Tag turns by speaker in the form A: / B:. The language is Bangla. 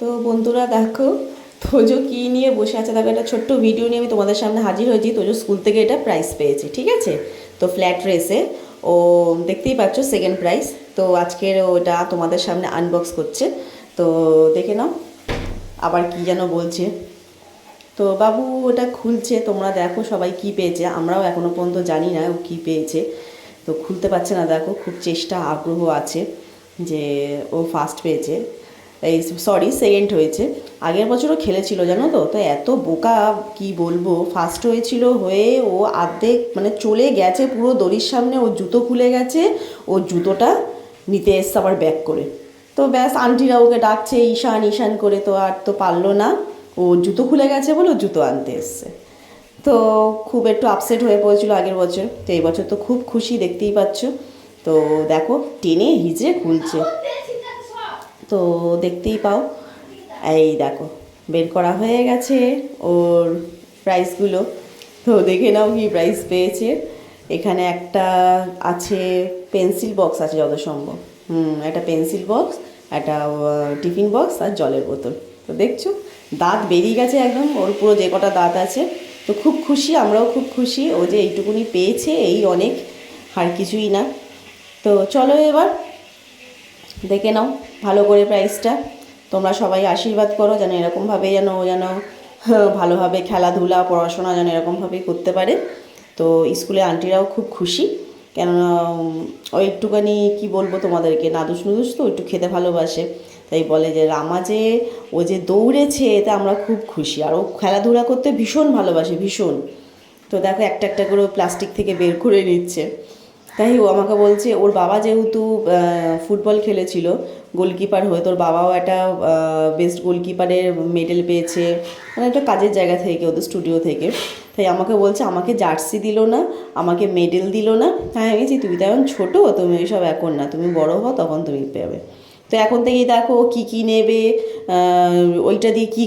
A: তো বন্ধুরা দেখো, তোজো কী নিয়ে বসে আছে? দেখো, একটা ছোট্ট ভিডিও নিয়ে আমি তোমাদের সামনে হাজির হয়েছি। তোজো স্কুল থেকে এটা প্রাইজ পেয়েছে, ঠিক আছে? তো ফ্ল্যাট রেসে ও দেখতেই পাচ্ছ সেকেন্ড প্রাইজ তো আজকের ওটা তোমাদের সামনে আনবক্স করছে। তো দেখে নাও, আবার কি যেন বলছে। তো বাবু, ওটা খুলছে, তোমরা দেখো সবাই কি পেয়েছে। আমরাও এখনও পর্যন্ত জানি না ও কী পেয়েছে। তো খুলতে পারছে না, দেখো, খুব চেষ্টা, আগ্রহ আছে যে ও ফার্স্ট পেয়েছে। এই সরি সেকেন্ড হয়েছে। আগের বছরও খেলেছিল, জানো তো? তো এত বোকা, কি বলব? ফার্স্ট হয়েছিল, হয়ে ও আর্ধেক মানে চলে গেছে পুরো দড়ির সামনে, ও জুতো খুলে গেছে, ও জুতোটা নিতে এসছে আবার ব্যাক করে। তো ব্যাস আন্টিরা ওকে ডাকছে, ঈশান ঈশান করে তো আর তো পারল না। ও জুতো খুলে গেছে বলে জুতো আনতে এসছে। তো খুব একটু আপসেট হয়ে পড়েছিল আগের বছর। তো এই বছর তো খুব খুশি, দেখতেই পাচ্ছ। তো দেখো, টেনে হিজড়ে খুলছে। তো দেখতেই পাও। এই দেখো, বের করা হয়ে গেছে ওর প্রাইসগুলো তো দেখে নাও কি প্রাইস পেয়েছে। এখানে একটা আছে পেন্সিল বক্স আছে যত সম্ভব। হুম, একটা পেন্সিল বক্স একটা টিফিন বক্স আর জলের বোতল। তো দেখছ, দাঁত বেরিয়ে গেছে একদম, ওর পুরো যে কটা দাঁত আছে। তো খুব খুশি, আমরাও খুব খুশি। ও যে এইটুকুনি পেয়েছে, এই অনেক, আর কিছুই না। তো চলো এবার দেখে নাও ভালো করে প্রাইসটা তোমরা সবাই আশীর্বাদ করো যেন এরকমভাবে যেন ও যেন হ্যাঁ, ভালোভাবে খেলাধুলা পড়াশোনা যেন এরকমভাবেই করতে পারে। তো স্কুলে আন্টিরাও খুব খুশি। কেননা ওই একটুখানি কি বলব তোমাদেরকে নাদুস নুদুস তো একটু খেতে ভালোবাসে। তাই বলে যে রামা যে ও যে দৌড়েছে এতে আমরা খুব খুশি। আর ও খেলাধুলা করতে ভীষণ ভালোবাসে ভীষণ। তো দেখো একটা একটা করে প্লাস্টিক থেকে বের করে নিচ্ছে। তাই ও আমাকে বলছে, ওর বাবা যেহেতু ফুটবল খেলেছিল, গোলকিপার হয়ে, তোর বাবাও একটা বেস্ট গোলকিপারের মেডেল পেয়েছে মানে একটা কাজের জায়গা থেকে, ওদের স্টুডিও থেকে। তাই আমাকে বলছে, আমাকে জার্সি দিল না, আমাকে মেডেল দিল না। হ্যাঁ আমি বলছি তুমি তো এখন ছোটো, তুমি এইসব এখন না, তুমি বড় হও, তখন তুমি পাবে। তো এখন থেকেই দেখো কী কী নেবে ওইটা দিয়ে কী